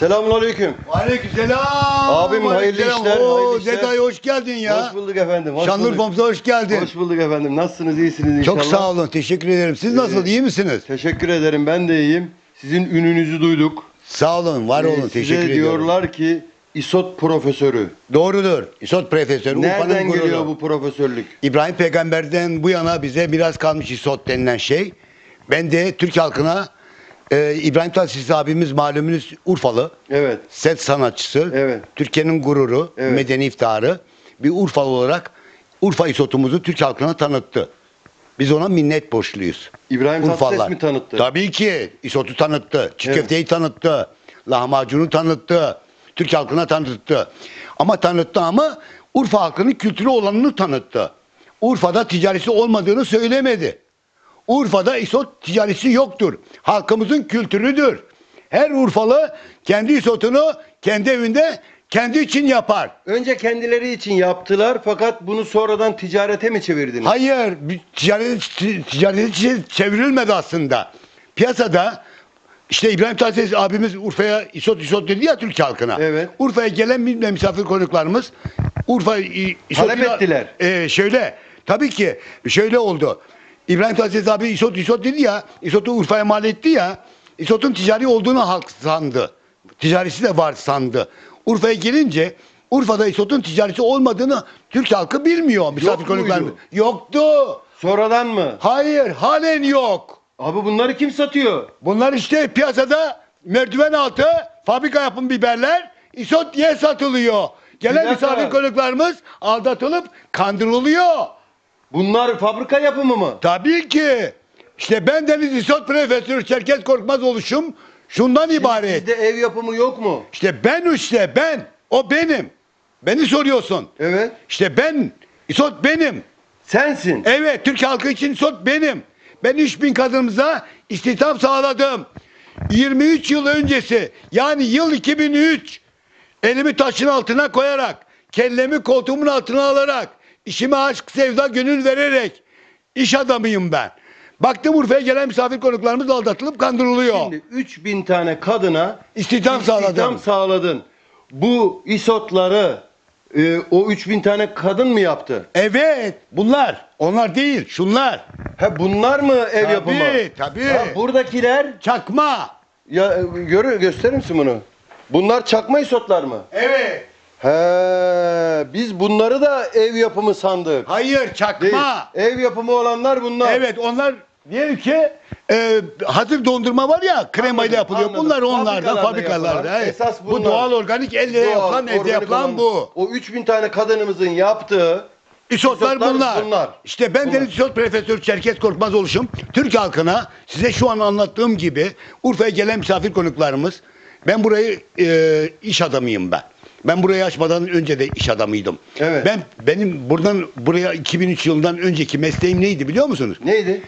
Selamünaleyküm. Aleykümselam. Abim, hayırlı Aleykümselam. işler, Oo, hayırlı işler. Detay hoş geldin ya. Hoş bulduk efendim. Hoş bulduk. Şanlıurfa'mıza hoş geldin. Hoş bulduk efendim. Nasılsınız? iyisiniz inşallah. Çok sağ olun. Teşekkür ederim. Siz nasıl? Evet. iyi misiniz? Teşekkür ederim. Ben de iyiyim. Sizin ününüzü duyduk. Sağ olun. Var Ee, olun. size Teşekkür ediyorum. diyorlar ki İsot profesörü. Doğrudur. İsot Profesörü. Urfa'nın Nereden gururu. geliyor bu profesörlük? İbrahim Peygamber'den bu yana bize biraz kalmış İsot denilen şey. Ben de Türk halkına e, İbrahim Tatlıses abimiz malumunuz Urfalı. Evet. Set sanatçısı. Evet. Türkiye'nin gururu, Evet. medeni iftiharı. Bir Urfalı olarak Urfa isotumuzu Türk halkına tanıttı. Biz ona minnet borçluyuz. İbrahim Tatlıses Urfalılar. mi tanıttı? Tabii ki. İsotu tanıttı. Çiğ Evet. köfteyi tanıttı. Lahmacunu tanıttı. Türk halkına tanıttı. Ama tanıttı ama Urfa halkının kültürü olanını tanıttı. Urfa'da ticaresi olmadığını söylemedi. Urfa'da isot ticaresi yoktur. Halkımızın kültürüdür. Her Urfalı kendi isotunu kendi evinde kendi için yapar. Önce kendileri için yaptılar fakat bunu sonradan ticarete mi çevirdiniz? Hayır, ticaret ticarete çe- çevrilmedi aslında. Piyasada işte İbrahim Tatlıses abimiz Urfa'ya isot isot dedi ya Türk halkına. Evet. Urfa'ya gelen bilmem misafir konuklarımız Urfa isot Talep ettiler. Ee, şöyle tabii ki şöyle oldu. İbrahim Tatlıses abi isot isot dedi ya. İsotu Urfa'ya mal etti ya. İsotun ticari olduğunu halk sandı. Ticaresi de var sandı. Urfa'ya gelince Urfa'da isotun ticareti olmadığını Türk halkı bilmiyor. Misafir muydu? konuklarımız. Yoktu. Sonradan mı? Hayır, halen yok. Abi bunları kim satıyor? Bunlar işte piyasada merdiven altı fabrika yapım biberler isot diye satılıyor. Gelen Bir dakika. misafir konuklarımız aldatılıp kandırılıyor. Bunlar fabrika yapımı mı? Tabii ki. İşte ben Deniz İsot Profesörü Çerkez Korkmaz oluşum şundan ibaret. Sizde ev yapımı yok mu? İşte ben işte ben. O benim. Beni soruyorsun. Evet. İşte ben. İsot benim. Sensin. Evet Türk halkı için SOT benim. Ben 3000 kadınımıza istihdam sağladım. 23 yıl öncesi yani yıl 2003 elimi taşın altına koyarak kellemi koltuğumun altına alarak işime aşk sevda gönül vererek iş adamıyım ben. Baktım Urfa'ya gelen misafir konuklarımız aldatılıp kandırılıyor. Şimdi 3000 tane kadına İstihdam istihdam sağladın. Bu isotları e, o 3000 tane kadın mı yaptı? Evet bunlar onlar değil şunlar. Ha bunlar mı ev Tabii, yapımı? tabii. Ha, buradakiler Çakma. ya e, görür gösterir misin bunu? Bunlar çakma isotlar mı? Evet. He, biz bunları da ev yapımı sandık. Hayır Değil. çakma. Ev yapımı olanlar bunlar. Evet onlar diyelim ki e, hazır dondurma var ya kremayla yapılıyor. anladım. Bunlar onlardan Fabrikalarda fabrikalarda. yapılan, evet. esas Bu bunlar. doğal organik elle Doğal, yapılan evde organik yapılan bu. O 3000 tane kadınımızın yaptığı İsotlar İsotlar bunlar. bunlar. İşte ben Bunlar. Deniz İsot Profesör Çerkez Korkmaz oluşum. Türk halkına size şu an anlattığım gibi Urfa'ya gelen misafir konuklarımız ben burayı e, iş adamıyım ben. Ben burayı açmadan önce de iş adamıydım. Evet. Ben benim buradan buraya 2003 yılından önceki mesleğim neydi biliyor musunuz? neydi?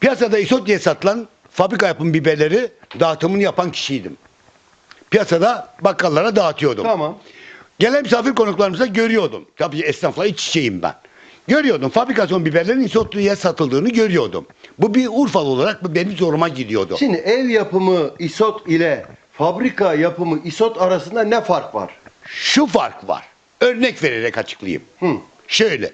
Piyasada isot diye satılan fabrika yapım biberleri dağıtımını yapan kişiydim. Piyasada bakkallara dağıtıyordum. Tamam. Gelen misafir konuklarımıza görüyordum. Tabii esnafla iç içeyim ben. Görüyordum fabrikasyon biberlerin isot diye satıldığını görüyordum. Bu bir Urfalı olarak bu benim zoruma gidiyordu. Şimdi ev yapımı isot ile fabrika yapımı isot arasında ne fark var? Şu fark var. Örnek vererek açıklayayım. Hı. Şöyle.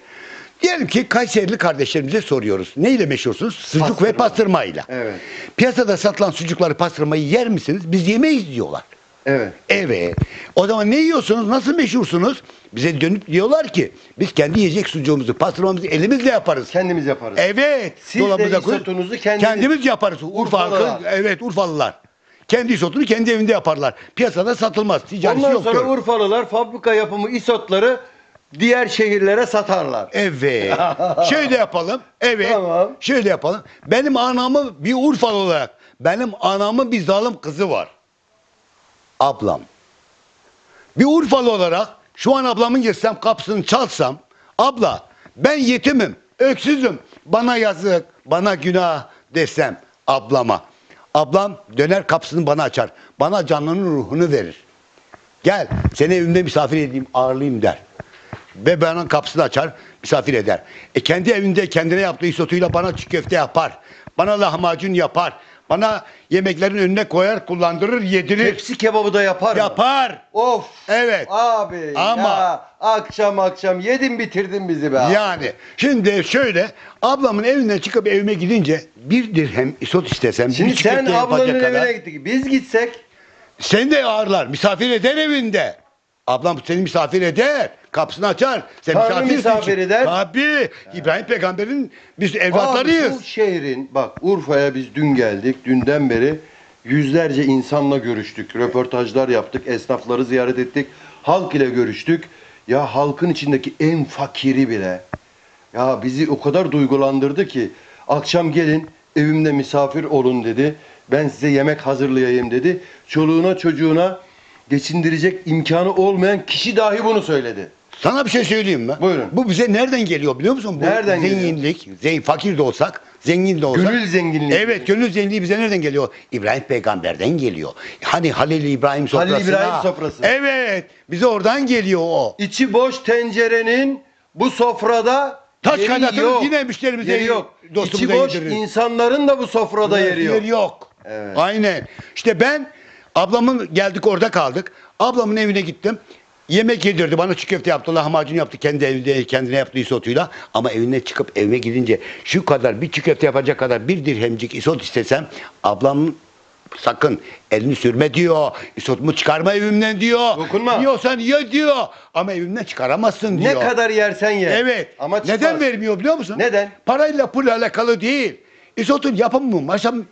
Diyelim ki Kayserili kardeşlerimize soruyoruz. Neyle meşhursunuz? Sucuk Pastırma. ve pastırmayla. Evet. Piyasada satılan sucukları pastırmayı yer misiniz? Biz yemeyiz diyorlar. Evet. Evet. O zaman ne yiyorsunuz? Nasıl meşhursunuz? Bize dönüp diyorlar ki biz kendi yiyecek sucuğumuzu, pastırmamızı elimizle yaparız. Kendimiz yaparız. Evet. Siz de koyup kendiniz- kendimiz yaparız. Urfa halkı, evet Urfalılar. Kendi isotunu kendi evinde yaparlar. Piyasada satılmaz. Ticareti Ondan yoktur. sonra Urfalılar fabrika yapımı isotları diğer şehirlere satarlar. Evet. Şöyle yapalım. Evet. Tamam. Şöyle yapalım. Benim anamı bir Urfalı olarak benim anamın bir zalim kızı var. Ablam. Bir Urfalı olarak şu an ablamın girsem kapısını çalsam abla ben yetimim, öksüzüm. Bana yazık, bana günah desem ablama. Ablam döner kapısını bana açar. Bana canlının ruhunu verir. Gel seni evimde misafir edeyim, ağırlayayım der. Ve bana kapısını açar, misafir eder. E kendi evinde kendine yaptığı isotuyla bana çiğ köfte yapar. Bana lahmacun yapar. Bana yemeklerin önüne koyar, kullandırır, yedirir. Tepsi kebabı da yapar mı? Yapar. Of. Evet. Abi Ama- ya akşam akşam yedin bitirdin bizi be abi. Yani şimdi şöyle ablamın evinden çıkıp evime gidince bir dirhem isot istesem Şimdi bir çikolata sen ablanın yapacak evine kadar- gittik. Biz gitsek Seni de ağırlar. Misafir eder evinde. Ablam seni misafir eder. Kapısını açar. Sen Tanrı misafirsin. misafir eder. Tabii. İbrahim peygamberin biz Abi evlatlarıyız. bu şehrin bak Urfa'ya biz dün geldik. Dünden beri yüzlerce insanla görüştük. Röportajlar yaptık. Esnafları ziyaret ettik. Halk ile görüştük. Ya halkın içindeki en fakiri bile ya bizi o kadar duygulandırdı ki akşam gelin evimde misafir olun dedi. Ben size yemek hazırlayayım dedi. Çoluğuna çocuğuna geçindirecek imkanı olmayan kişi dahi bunu söyledi. Sana bir şey söyleyeyim mi? Buyurun. Bu bize nereden geliyor biliyor musun? Bu Nereden geliyor? zenginlik, zengin, fakir de olsak, zengin de olsak. Gönül zenginliği. Evet, gönül zenginliği bize nereden geliyor? İbrahim peygamberden geliyor. Hani Halil İbrahim sofrasına. Halil İbrahim sofrası. Evet, bize oradan geliyor o. İçi boş tencerenin bu sofrada Taş yeri kaynatırız, yok. yine müşterimize yeri yok. İçi boş yediririz. insanların da bu sofrada yeri yok. Yer yok. Evet. Aynen. İşte ben ablamın geldik orada kaldık. Ablamın evine gittim. Yemek yedirdi. Bana çiğ köfte yaptı. Lahmacun yaptı. Kendi evinde kendine yaptığı isotuyla. Ama evine çıkıp evine gidince şu kadar bir çiğ köfte yapacak kadar bir dirhemcik isot istesem ablam sakın elini sürme diyor. İsotumu çıkarma evimden diyor. Dokunma. Yiyorsan ye diyor. Ama evimden çıkaramazsın diyor. Ne kadar yersen ye. Evet. Ama çıkmaz. Neden vermiyor biliyor musun? Neden? Parayla pulla alakalı değil. İsotun yapım mı? Aşam,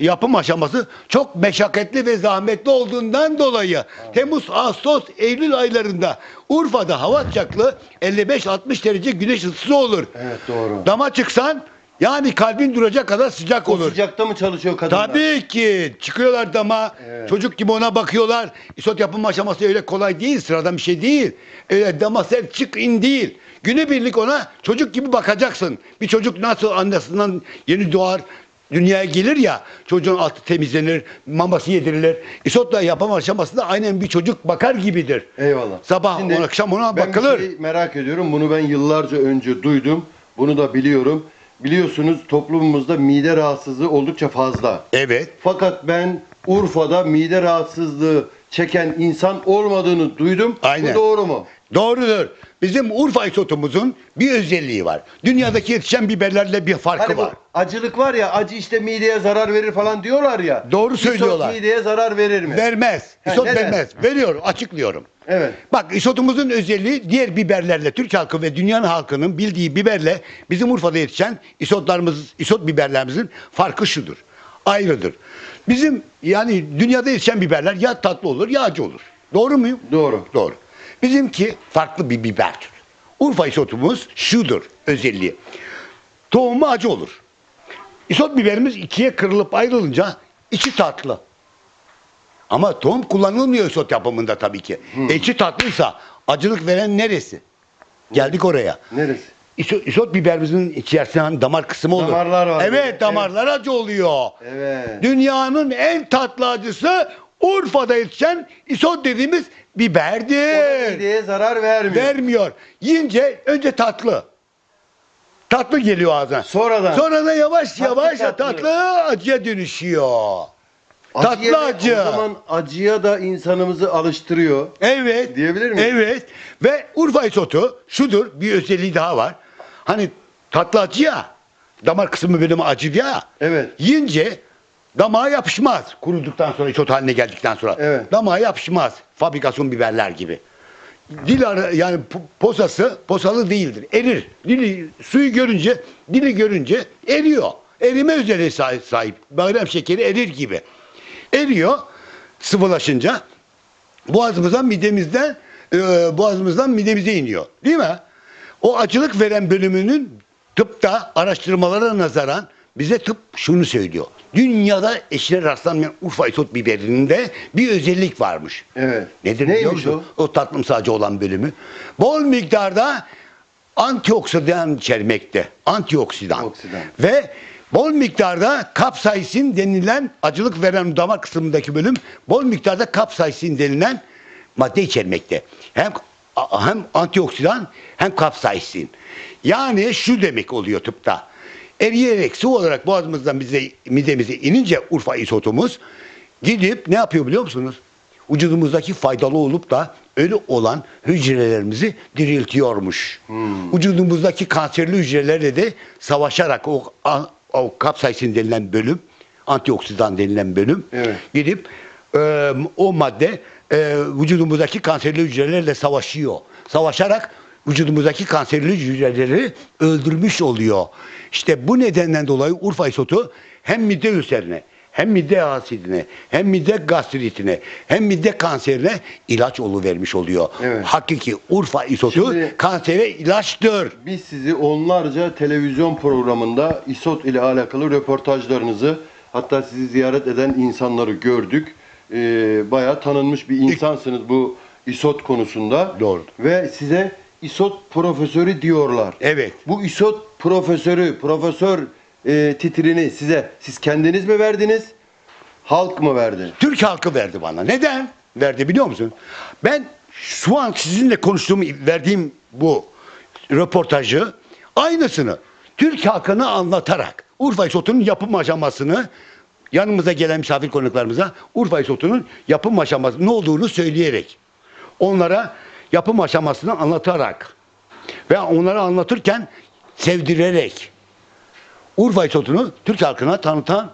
yapım aşaması çok meşakkatli ve zahmetli olduğundan dolayı Temmuz, Ağustos, Eylül aylarında Urfa'da hava sıcaklığı 55-60 derece güneş ısısı olur. Evet doğru. Dama çıksan yani kalbin duracak kadar sıcak O olur. sıcakta mı çalışıyor kadınlar? Tabii ki çıkıyorlar dama Evet. çocuk gibi ona bakıyorlar. İsot yapım aşaması öyle kolay değil sıradan bir şey değil. Öyle dama sen çık in değil. Günübirlik ona çocuk gibi bakacaksın. Bir çocuk nasıl annesinden yeni doğar dünyaya gelir ya çocuğun altı temizlenir maması yedirilir. İsotla yapım aşamasında aynen bir çocuk bakar gibidir. Eyvallah. Sabah Şimdi ona, akşam ona ben bakılır. bir şey merak ediyorum. Bunu ben yıllarca önce duydum. Bunu da biliyorum. Biliyorsunuz toplumumuzda mide rahatsızlığı oldukça fazla. Evet. Fakat ben Urfa'da mide rahatsızlığı çeken insan olmadığını duydum. Aynen. Bu doğru mu? Doğrudur. Bizim Urfa isotumuzun bir özelliği var. Dünyadaki yetişen biberlerle bir farkı Hani bu var. acılık var ya acı işte mideye zarar verir falan diyorlar ya. Doğru Isot söylüyorlar. mideye zarar verir mi? Vermez. Ha, İsot neden? vermez. Veriyor, açıklıyorum. Evet. Bak isotumuzun özelliği diğer biberlerle Türk halkı ve dünyanın halkının bildiği biberle bizim Urfa'da yetişen isotlarımız, isot biberlerimizin farkı şudur. Ayrıdır. Bizim yani dünyada yetişen biberler ya tatlı olur ya acı olur. Doğru muyum? Doğru. Doğru. Bizimki farklı bir biber türü. Urfa isotumuz şudur özelliği. Tohumu acı olur. İsot biberimiz ikiye kırılıp ayrılınca içi tatlı. Ama tohum kullanılmıyor isot yapımında tabii ki. E, içi tatlıysa acılık veren neresi? Geldik oraya. Neresi? İsot, isot biberimizin içerisinde hani damar kısmı olur. Damarlar var Evet böyle. damarlar acı oluyor. Evet. Dünyanın en tatlı acısı Urfa'da yetişen isot dediğimiz biberdir. mideye zarar vermiyor. Vermiyor. Yiyince önce tatlı. Tatlı geliyor ağzına. Sonradan. Sonra da yavaş Tatlı yavaş tatlı. tatlı. acıya dönüşüyor. Tatlı da- acı. O zaman acıya da insanımızı alıştırıyor. Evet. Diyebilir miyim? Evet. Ve Urfa isotu şudur bir özelliği daha var. Hani tatlı acı ya. Damar kısmı benim acı ya. Evet. Yiyince damağa yapışmaz. Kuruduktan sonra isot haline geldikten sonra. Evet. Damağa yapışmaz. Fabrikasyon biberler gibi. Dil ara, yani po- posası posalı değildir. Erir. Dili suyu görünce, dili görünce eriyor. Erime özelliği sahip. sahip. Badem şekeri erir gibi. Eriyor sıvılaşınca boğazımızdan midemizden e, boğazımızdan midemize iniyor. Değil mi? O acılık veren bölümünün tıpta araştırmalara nazaran bize tıp şunu söylüyor. Dünyada eşine rastlanmayan Urfa isot biberinde bir özellik varmış. Evet. Nedir Neymiş biliyor musun? O tatlımsacı olan bölümü. Bol miktarda antioksidan içermekte. Antioksidan. Oksidan. Ve bol miktarda kapsaisin denilen acılık veren damar kısmındaki bölüm bol miktarda kapsaisin denilen madde içermekte. Hem hem antioksidan hem kapsaisin. Yani şu demek oluyor tıpta. Eriyerek su olarak boğazımızdan bize midemize inince Urfa isotumuz gidip ne yapıyor biliyor musunuz? Vücudumuzdaki faydalı olup da ölü olan hücrelerimizi diriltiyormuş. Vücudumuzdaki kanserli hücrelerle de savaşarak o, o kapsaisin denilen bölüm, antioksidan denilen bölüm Evet. gidip e, o madde e, vücudumuzdaki kanserli hücrelerle savaşıyor. Savaşarak vücudumuzdaki kanserli hücreleri öldürmüş oluyor. İşte bu nedenden dolayı Urfa isotu hem mide ülserine hem mide asidine, hem mide gastritine, hem mide kanserine ilaç vermiş oluyor. Evet. Hakiki Urfa isotu Şimdi- kansere ilaçtır. Biz sizi onlarca televizyon programında İSOT ile alakalı röportajlarınızı hatta sizi ziyaret eden insanları gördük. Ee, bayağı tanınmış bir insansınız bu İSOT konusunda. Doğru. Ve size İSOT profesörü diyorlar. Evet. Bu İSOT profesörü, profesör e, titrini size siz kendiniz mi verdiniz? Halk mı verdi? Türk halkı verdi bana. Neden? Verdi biliyor musun? Ben şu an sizinle konuştuğum, verdiğim bu röportajı aynısını Türk halkına anlatarak Urfa İsotu'nun yapım aşamasını yanımıza gelen misafir konuklarımıza Urfa İsotu'nun yapım aşaması ne olduğunu söyleyerek onlara yapım aşamasını anlatarak ve onlara anlatırken sevdirerek Urfa İsotu'nu Türk halkına tanıtan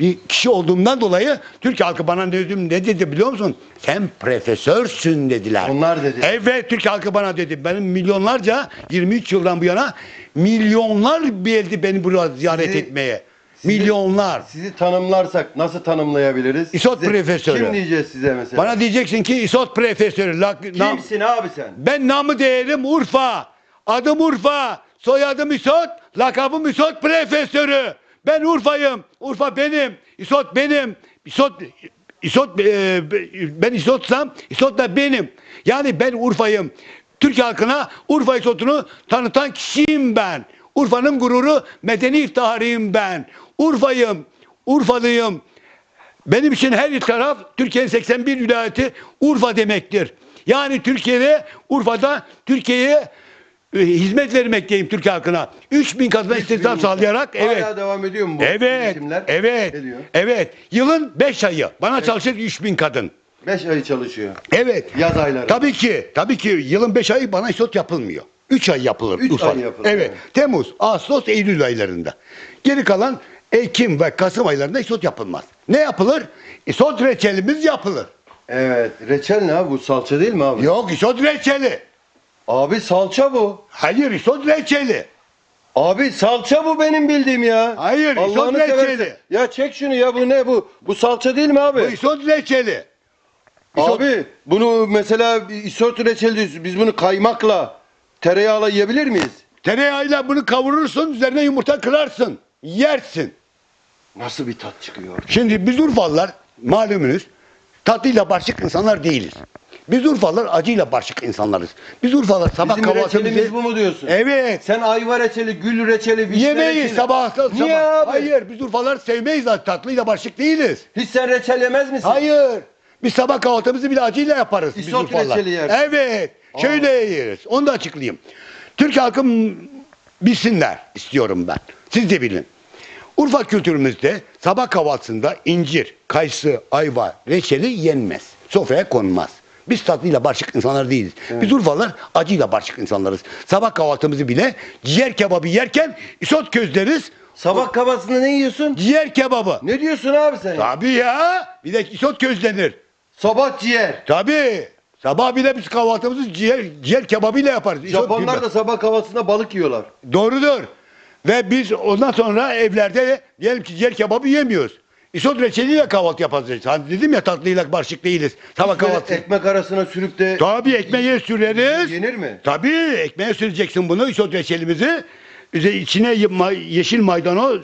bir kişi olduğumdan dolayı Türk halkı bana ne dedim ne dedi biliyor musun? Sen profesörsün dediler. Onlar dedi. Evet Türk halkı bana dedi. Benim milyonlarca 23 yıldan bu yana milyonlar geldi beni buraya ziyaret Sizi- etmeye. Sizi- milyonlar. Sizi tanımlarsak nasıl tanımlayabiliriz? İSOT Size- profesörü. Kim diyeceğiz size mesela? Bana diyeceksin ki İsot profesörü. nam- Kimsin abi sen? ben namı değerim Urfa. Adım Urfa. Soyadım İsot. Lakabım İsot profesörü. Ben Urfa'yım. Urfa benim. İsot benim. İsot İsot e, ben İsot'sam İsot da benim. Yani ben Urfa'yım. Türk halkına Urfa İsot'unu tanıtan kişiyim ben. Urfa'nın gururu, medeni iftiharıyım ben. Urfa'yım. Urfalıyım. Benim için her taraf Türkiye'nin 81 vilayeti Urfa demektir. Yani Türkiye'de Urfa'da Türkiye'ye e, hizmet vermekteyim Türk halkına. 3000 kadına istihdam sağlayarak evet. Hala devam ediyor mu bu Evet. eğitimler? Evet. Ediyor. Evet. Yılın 5 ayı. Bana çalışır 3000 kadın. 5 ay çalışıyor. Evet. Yaz ayları. Tabii ki. Tabii ki yılın 5 ayı bana isot yapılmıyor. 3 ay yapılır. Üç Urfa'da. ay yapılır, Evet. evet. Temmuz, Ağustos, Eylül aylarında. Geri kalan Ekim ve Kasım aylarında isot yapılmaz. Ne yapılır? İsot reçelimiz yapılır. Evet. Reçel ne abi? Bu salça değil mi abi? Yok isot reçeli. Abi salça bu. Hayır isot reçeli. Abi salça bu benim bildiğim ya. Hayır, Allah'ını isot reçeli. seversen. Ya çek şunu ya bu ne bu? Bu salça değil mi abi? Bu isot reçeli. isot- Abi bunu mesela isot reçel diyoruz. Biz bunu kaymakla tereyağla yiyebilir miyiz? Tereyağıyla bunu kavurursun, üzerine yumurta kırarsın. Yersin. Nasıl bir tat çıkıyor? Şimdi biz Urfalılar malumunuz tatlıyla barışık insanlar değiliz. Biz Urfalılar acıyla barışık insanlarız. Biz Urfalılar sabah Bizim kahvaltımızı... reçelimiz bu mu diyorsun? Evet. Sen ayva reçeli, gül reçeli, vişne Yemeyiz reçeli. sabah. sabah. Niye abi? Hayır biz Urfalılar sevmeyiz tatlıyla barışık değiliz. Hiç sen reçel yemez misin? Hayır. Biz sabah kahvaltımızı bile acıyla yaparız. biz İsot Urfalılar. reçeli yersin. Evet. Şöyle yeriz. Onu da açıklayayım. Türk halkı bilsinler istiyorum ben. Siz de bilin. Urfa kültürümüzde sabah kahvaltısında incir, kayısı, ayva, reçeli yenmez. Sofraya konmaz. Biz tatlıyla barışık insanlar değiliz. Biz Urfalılar acıyla barışık insanlarız. Sabah kahvaltımızı bile ciğer kebabı yerken isot közleriz. Sabah kahvaltısında ne yiyorsun? Ciğer kebabı. Ne diyorsun abi sen? Tabii ya. Bir de isot közlenir. Sabah ciğer. Tabii. Sabah bile biz kahvaltımızı ciğer, ciğer kebabıyla yaparız. İsot Japonlar da sabah kahvaltısında balık yiyorlar. Doğrudur. Ve biz ondan sonra evlerde diyelim ki ciğer kebabı yemiyoruz. İsot reçeliyle kahvaltı yapacağız. Hani dedim ya tatlıyla barışık değiliz. Sabah Böyle kahvaltı. ekmek arasına sürüp de Tabii ekmeğe süreriz. yenir mi? Tabii ekmeğe süreceksin bunu isot reçelimizi. İçine yeşil maydanoz,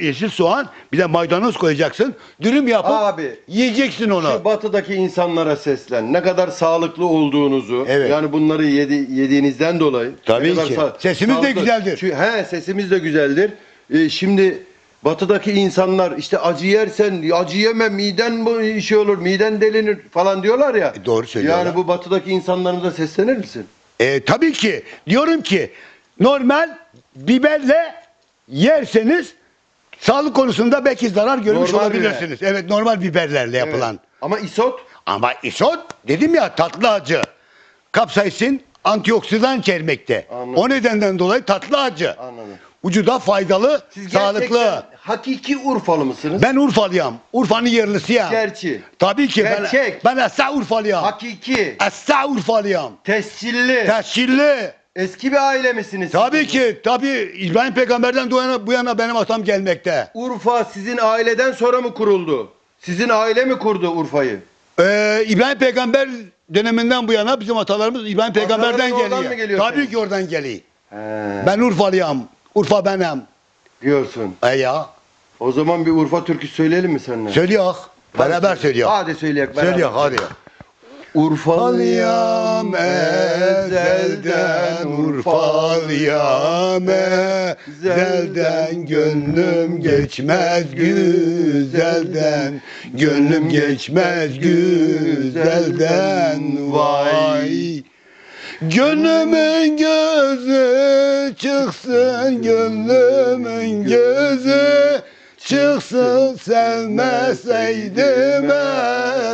yeşil soğan, bir de maydanoz koyacaksın. Dürüm yapıp Abi, yiyeceksin onu. Şu batıdaki insanlara seslen. Ne kadar sağlıklı olduğunuzu. Evet. Yani bunları yedi, yediğinizden dolayı. Tabii ki. sa- Sesimiz de sağlıklı. güzeldir. Çünkü- he sesimiz de güzeldir. Ee, şimdi batıdaki insanlar işte acı yersen acı yeme miden bu şey olur miden delinir falan diyorlar ya. E, doğru söylüyorlar. Yani bu batıdaki insanlara seslenir misin? E, tabii ki diyorum ki normal biberle yerseniz sağlık konusunda belki zarar görmüş Normal olabilirsiniz. Evet normal biberlerle yapılan. Ama isot Ama isot dedim ya tatlı acı. Kapsaisin antioksidan içermekte. Anladım. O nedenden dolayı tatlı acı. anladım. Vücuda faydalı, Siz sağlıklı. gerçekten hakiki Urfalı mısınız? Ben Urfalıyım. Urfa'nın yerlisiyim. Gerçi. Tabii ki Gerçek. ben ben Esra Urfalıyım. Hakiki. Esra Urfalıyım. Tescilli. Tescilli. Eski bir aile misiniz? Tabii siz? ki. Tabii İbrahim peygamberden bu yana, bu yana benim atam gelmekte. Urfa sizin aileden sonra mı kuruldu? Sizin aile mi kurdu Urfa'yı? Ee, İbrahim peygamber döneminden bu yana bizim atalarımız İbrahim peygamberden geliyor. geliyor Tabii ki oradan geliyor. He, Ben Urfalıyım. Urfa benim. diyorsun. E ya. O zaman bir Urfa türküsü söyleyelim mi seninle? Söylüyor. Beraber söylüyor. Hadi söyleyek beraber. Söylüyor hadi. Urfalıyam ezelden Urfalıyam ezelden Gönlüm geçmez güzelden. Gönlüm geçmez güzelden Vay. Gönlümün gözü çıksın Gönlümün gözü çıksın. Sevmeseydim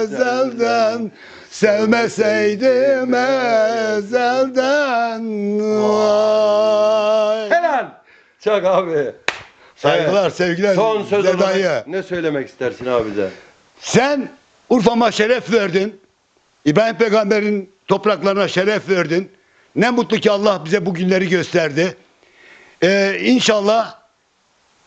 ezelden Sevmeseydim ezelden Vay. Helal. Çak abi. Saygılar, Evet. sevgiler. Son söz olarak ne söylemek istersin abi bize? Sen Urfa'ma şeref verdin. İbrahim Peygamber'in topraklarına şeref verdin. Ne mutlu ki Allah bize bu günleri gösterdi. Ee, inşallah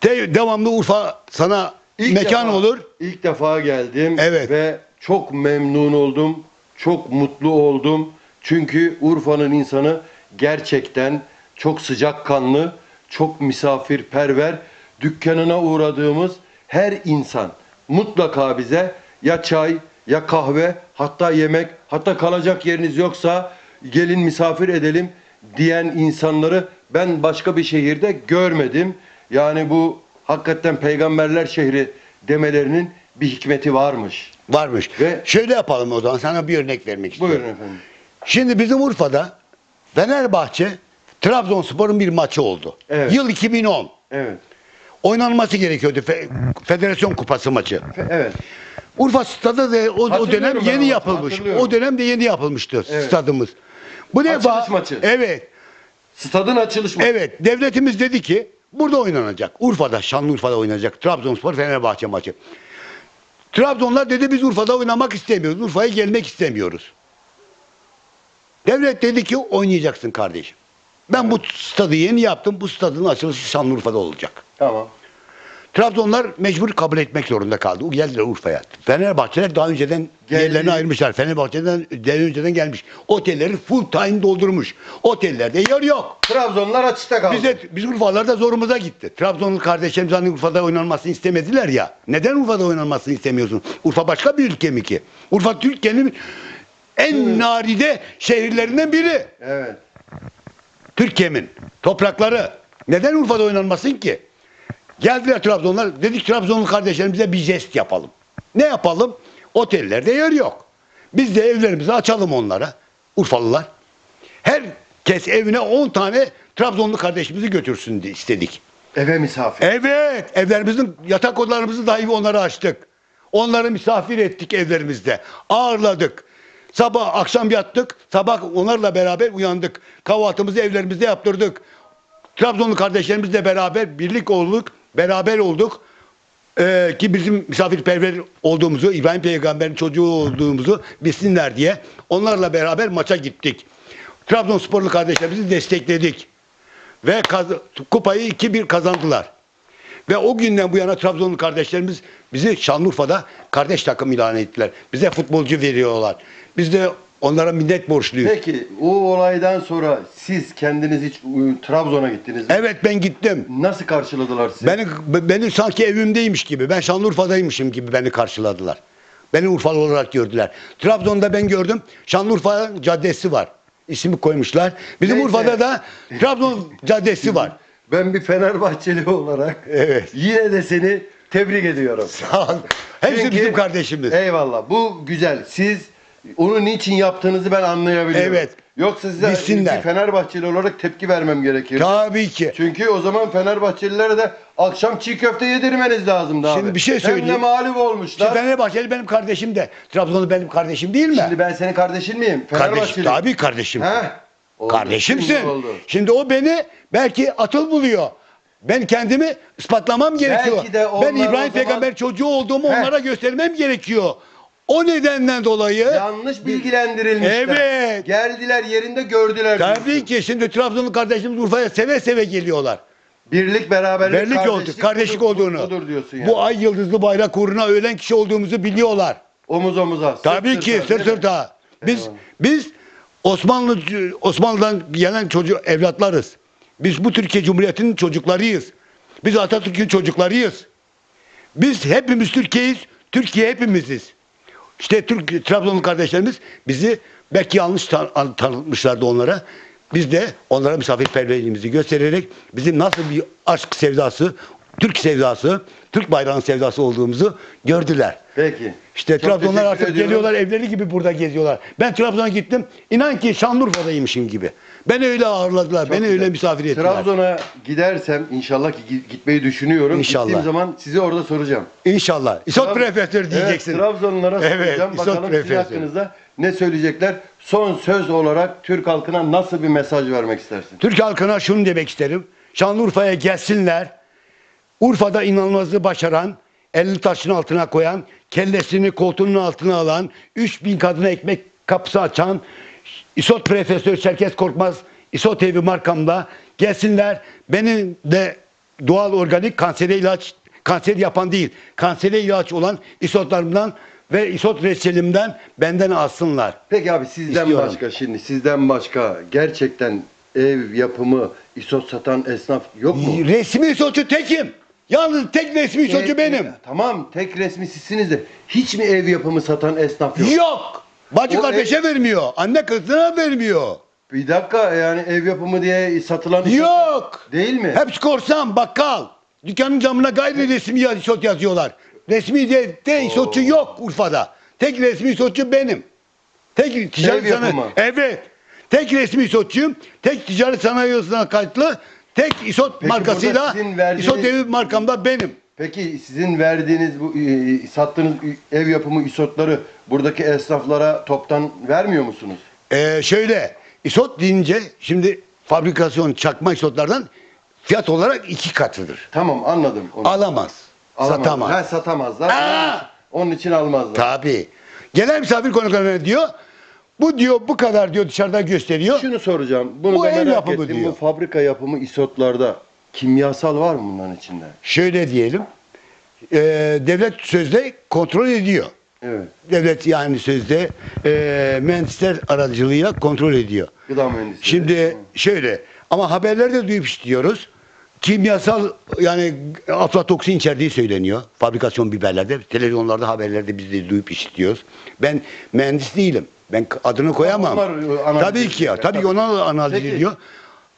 devamlı Urfa sana İlk mekan defa- olur. İlk defa geldim Evet. ve çok memnun oldum. Çok mutlu oldum. Çünkü Urfa'nın insanı gerçekten çok sıcakkanlı, çok misafirperver. Dükkanına uğradığımız her insan mutlaka bize ya çay ya kahve hatta yemek hatta kalacak yeriniz yoksa gelin misafir edelim diyen insanları ben başka bir şehirde görmedim. Yani bu hakikaten peygamberler şehri demelerinin bir hikmeti varmış. Varmış. Ve- Şöyle yapalım o zaman sana bir örnek vermek istiyorum. Buyurun efendim. Şimdi bizim Urfa'da Fenerbahçe Trabzonspor'un bir maçı oldu. Evet. Yıl 2010. Evet. Oynanması gerekiyordu Fe- Federasyon Kupası maçı. Fe- Evet. Urfa stadı da o, o Hatırlıyorum dönem ben yeni maçı, yapılmış. hatırlıyorum. O dönem de yeni yapılmıştı Evet. stadımız. Bu defa Açılış maçı. Evet. Stadın açılış maçı. Evet. Devletimiz dedi ki burada oynanacak. Urfa'da, Şanlıurfa'da oynanacak. Trabzonspor Fenerbahçe maçı. Trabzonlar dedi biz Urfa'da oynamak istemiyoruz. Urfa'ya gelmek istemiyoruz. Devlet dedi ki oynayacaksın kardeşim. Ben bu stadı yeni yaptım. Bu stadın açılışı Şanlıurfa'da olacak. Tamam. Trabzonlar mecbur kabul etmek zorunda kaldı. Geldiler Urfa'ya. Fenerbahçeler daha önceden Geldi. yerlerini ayırmışlar. Fenerbahçe'den daha önceden gelmiş. Otelleri full time doldurmuş. Otellerde yer yok. Trabzonlar açıkta kaldı. Biz de biz Urfalılar da zorumuza gitti. Trabzonlu kardeşlerimiz hani Urfa'da oynanmasını istemediler ya. Neden Urfa'da oynanmasını istemiyorsun? Urfa başka bir ülke mi ki? Urfa Türkiye'nin en naride şehirlerinden biri. Evet. Türkiye'nin toprakları. Neden Urfa'da oynanmasın ki? Geldiler Trabzonlar. Dedik Trabzonlu kardeşlerimize bir jest yapalım. Ne yapalım? Otellerde yer yok. Biz de evlerimizi açalım onlara. Urfalılar. Herkes evine 10 tane Trabzonlu kardeşimizi götürsün diye istedik. Eve misafir. Evet, evlerimizin yatak odalarımızı dahi onlara açtık. Onları misafir ettik evlerimizde. Ağırladık. Sabah akşam yattık. Sabah onlarla beraber uyandık. Kahvaltımızı evlerimizde yaptırdık. Trabzonlu kardeşlerimizle beraber birlik olduk. Beraber olduk. Ee, ki bizim misafirperver olduğumuzu, İbrahim Peygamber'in çocuğu olduğumuzu bilsinler diye onlarla beraber maça gittik. Trabzonsporlu kardeşlerimizi destekledik. Ve kupayı 2-1 kazandılar. Ve o günden bu yana Trabzonlu kardeşlerimiz bizi Şanlıurfa'da kardeş takım ilan ettiler. Bize futbolcu veriyorlar. Biz de onlara minnet borçluyuz. Peki o olaydan sonra siz kendiniz hiç e, Trabzon'a gittiniz mi? Evet ben gittim. Nasıl karşıladılar sizi? Beni, beni sanki evimdeymiş gibi, ben Şanlıurfa'daymışım gibi beni karşıladılar. Beni Urfalı olarak gördüler. Trabzon'da ben gördüm, Şanlıurfa Caddesi var. İsmi koymuşlar. Bizim Neyse. Urfa'da da Trabzon Caddesi var. Ben bir Fenerbahçeli olarak Evet. yine de seni tebrik ediyorum. Sağ ol. Hepsi Çünkü- bizim kardeşimiz. Eyvallah. Bu güzel. Siz onu niçin yaptığınızı ben anlayabiliyorum. Evet. Yoksa size Bilsinler. Fenerbahçeli olarak tepki vermem gerekir. Tabii ki. Çünkü o zaman Fenerbahçelilere de akşam çiğ köfte yedirmeniz lazımdı abi. Şimdi bir şey Hem de söyleyeyim. mağlup olmuşlar. Şimdi Fenerbahçeli benim kardeşim de. Trabzonlu benim kardeşim değil mi? Şimdi ben senin kardeşin miyim? Kardeş, Fenerbahçeli. tabii kardeşim. He? Oldu. Kardeşimsin. Şimdi oldu. Şimdi o beni belki atıl buluyor. Ben kendimi ispatlamam gerekiyor. Belki de onlar ben İbrahim zaman- Peygamber çocuğu olduğumu Heh. onlara göstermem gerekiyor. O nedenden dolayı Yanlış bilgilendirilmişler. Evet. Geldiler yerinde gördüler. tabii ki şimdi Trabzonlu kardeşimiz Urfa'ya seve seve geliyorlar. Birlik beraberlik Birlik kardeşlik, oldu, kardeşlik budur- olduğunu. Budur diyorsun yani. Bu ay yıldızlı bayrak uğruna ölen kişi olduğumuzu biliyorlar. Omuz omuza. sırt Tabii ki sırt değil mi? sırta. Biz Eyvallah. biz Osmanlı Osmanlı'dan gelen çocuk evlatlarız. Biz bu Türkiye Cumhuriyeti'nin çocuklarıyız. Biz Atatürk'ün çocuklarıyız. Biz hepimiz Türkiye'yiz. Türkiye hepimiziz. İşte Türk Trabzonlu kardeşlerimiz bizi belki yanlış tan- an- tanıtmışlardı onlara. Biz de onlara misafirperverliğimizi göstererek bizim nasıl bir aşk sevdası, Türk sevdası, Türk bayrağının sevdası olduğumuzu gördüler. Peki. İşte Çok Trabzonlar artık ediyorum. geliyorlar evleri gibi burada geziyorlar. Ben Trabzon'a gittim. İnan ki Şanlıurfa'daymışım gibi. Beni öyle ağırladılar. Çok beni güzel. öyle misafir ettiler. Trabzon'a gidersem inşallah ki gi- gitmeyi düşünüyorum. İnşallah. Gittiğim zaman sizi orada soracağım. İnşallah. İsot Trab- Profesör diyeceksin. Evet, Trabzonlulara Evet, soracağım. İsot Bakalım sizin Profesör. hakkınızda ne söyleyecekler? Son söz olarak Türk halkına nasıl bir mesaj vermek istersin? Türk halkına şunu demek isterim. Şanlıurfa'ya gelsinler. Urfa'da inanılmazı başaran, elini taşın altına koyan, kellesini koltuğunun altına alan, 3000 kadına ekmek kapısı açan, İsot Profesör Çerkes Korkmaz, İsot evi markamda gelsinler. Benim de doğal organik kansere ilaç, kanser yapan değil, kansere ilaç olan isotlarımdan ve isot reçelimden benden alsınlar. Peki abi sizden İstiyorum. başka şimdi sizden başka gerçekten ev yapımı isot satan esnaf yok mu? Resmi isotçu tekim. Yalnız tek resmi isotçu benim. Tamam tek resmi sizsiniz de hiç mi ev yapımı satan esnaf yok? Yok. Bacı O kardeşe vermiyor. Anne kızına vermiyor. Bir dakika yani ev yapımı diye satılan isot- Yok. Değil mi? Hepsi korsan, bakkal. Dükkanın camına gayri resmi isot yazıyorlar. Resmi de, de isotçu yok Urfa'da. Tek resmi isotçu benim. Tek ticaret Ev yapımı. sanayi. Evet. Tek resmi isotçuyum. Tek ticaret sanayi odasına kayıtlı. Tek isot Peki markasıyla sizin verdiğiniz- isot evi markamda benim. Peki sizin verdiğiniz bu e, sattığınız ev yapımı isotları buradaki esnaflara toptan vermiyor musunuz? Ee, şöyle isot deyince şimdi fabrikasyon çakma isotlardan fiyat olarak iki katıdır. Tamam anladım onu. Alamaz. Alamaz. Satamaz. Ha, satamazlar. Aa! Onun için almazlar. Tabii. Gelen misafir konuklarına diyor. Bu diyor bu kadar diyor dışarıda gösteriyor. Şunu soracağım. Bunu Bu da ev merak yapımı ettim. diyor. Bu fabrika yapımı isotlarda kimyasal var mı bunların içinde? Şöyle diyelim. e, devlet sözde kontrol ediyor. Evet. Devlet yani sözde e, mühendisler aracılığıyla kontrol ediyor. Gıda mühendisliği. Şimdi şöyle ama haberlerde duyup işitiyoruz. Kimyasal yani aflatoksin içerdiği söyleniyor. Fabrikasyon biberlerde, televizyonlarda, haberlerde biz de duyup işitiyoruz. Ben mühendis değilim. Ben adını koyamam. Onlar, e, analiz Tabii ki ya. ediyorlar, Tabii ki onlar analiz Peki. ediyor.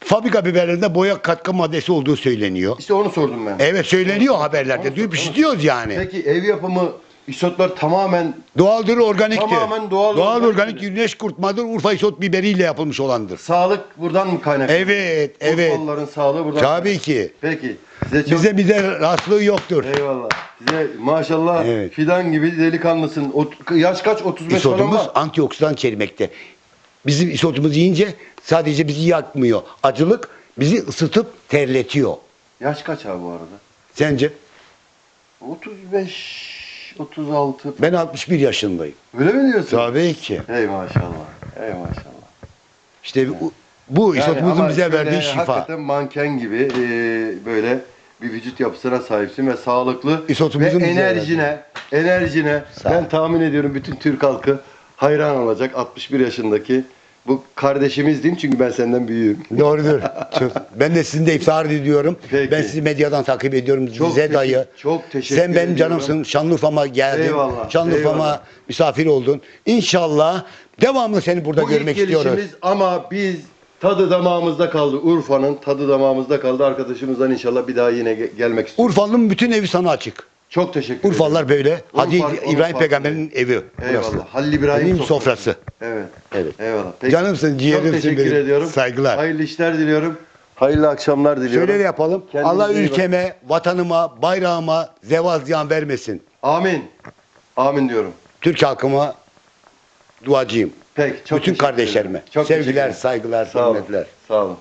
Fabrika biberlerinde boya katkı maddesi olduğu söyleniyor. İşte onu sordum ben. Evet söyleniyor haberlerde. Onu Duyup sor- onu işitiyoruz yani. Peki ev yapımı isotlar tamamen Doğaldır, organiktir. Tamamen doğal, Doğal organik. organik güneş kurtmadır. Urfa isot biberiyle yapılmış olandır. sağlık buradan mı kaynaklı? Evet, evet. Urfalıların sağlığı buradan Tabii ki. Peki. Size çok Bize bize rastlığı yoktur. Eyvallah. Size maşallah Evet. fidan gibi delikanlısın. Ot- yaş kaç? 35 falan İsotumuz antioksidan içermekte. Bizim isotumuz yiyince sadece bizi yakmıyor. Acılık bizi ısıtıp terletiyor. Yaş kaç abi bu arada? Sence? 35, 36. Ben 61 yaşındayım. Öyle mi diyorsun? Tabii ki. Ey maşallah. Ey maşallah. İşte bu, bu Yani isotumuzun ama bize şöyle verdiği şifa. Hakikaten manken gibi e, böyle bir vücut yapısına sahipsin ve sağlıklı İsotumuzun ve bize enerjine, enerjine Sağ ol. ben tahmin ediyorum bütün Türk halkı hayran olacak 61 yaşındaki bu kardeşimiz diyeyim çünkü ben senden büyüğüm. Doğrudur. Çok- ben de sizin de iftihar ediyorum. Peki. Ben sizi medyadan takip ediyorum. Çok Bize dayı. çok teşekkür Sen benim ediyorum. canımsın. Şanlıurfa'ma geldin. Eyvallah, Şanlıurfa'ma misafir oldun. İnşallah devamlı seni burada Bu görmek ilk istiyoruz. gelişimiz ama biz tadı damağımızda kaldı. Urfa'nın tadı damağımızda kaldı. Arkadaşımızdan inşallah bir daha yine ge- gelmek istiyoruz. Urfa'nın bütün evi sana açık. Çok teşekkür Urfalılar ederim. böyle. Hadi Urfa- İbrahim Urfa- Peygamber'in evi. burası. Eyvallah. Halil İbrahim Benim sofrası. Evet. Evet. Eyvallah. Peki. Canımsın, ciğerimsin Çok teşekkür benim. ediyorum. Saygılar. Hayırlı işler diliyorum. Hayırlı akşamlar diliyorum. Şöyle de yapalım. Kendinize Allah iyi bakın. ülkeme, vatanıma, bayrağıma zeval ziyan vermesin. Amin. Amin diyorum. Türk halkıma duacıyım. Peki. Çok Bütün teşekkür ederim. kardeşlerime. Çok teşekkür Sevgiler, ederim. saygılar, Sağ olun. hürmetler. Sağ olun.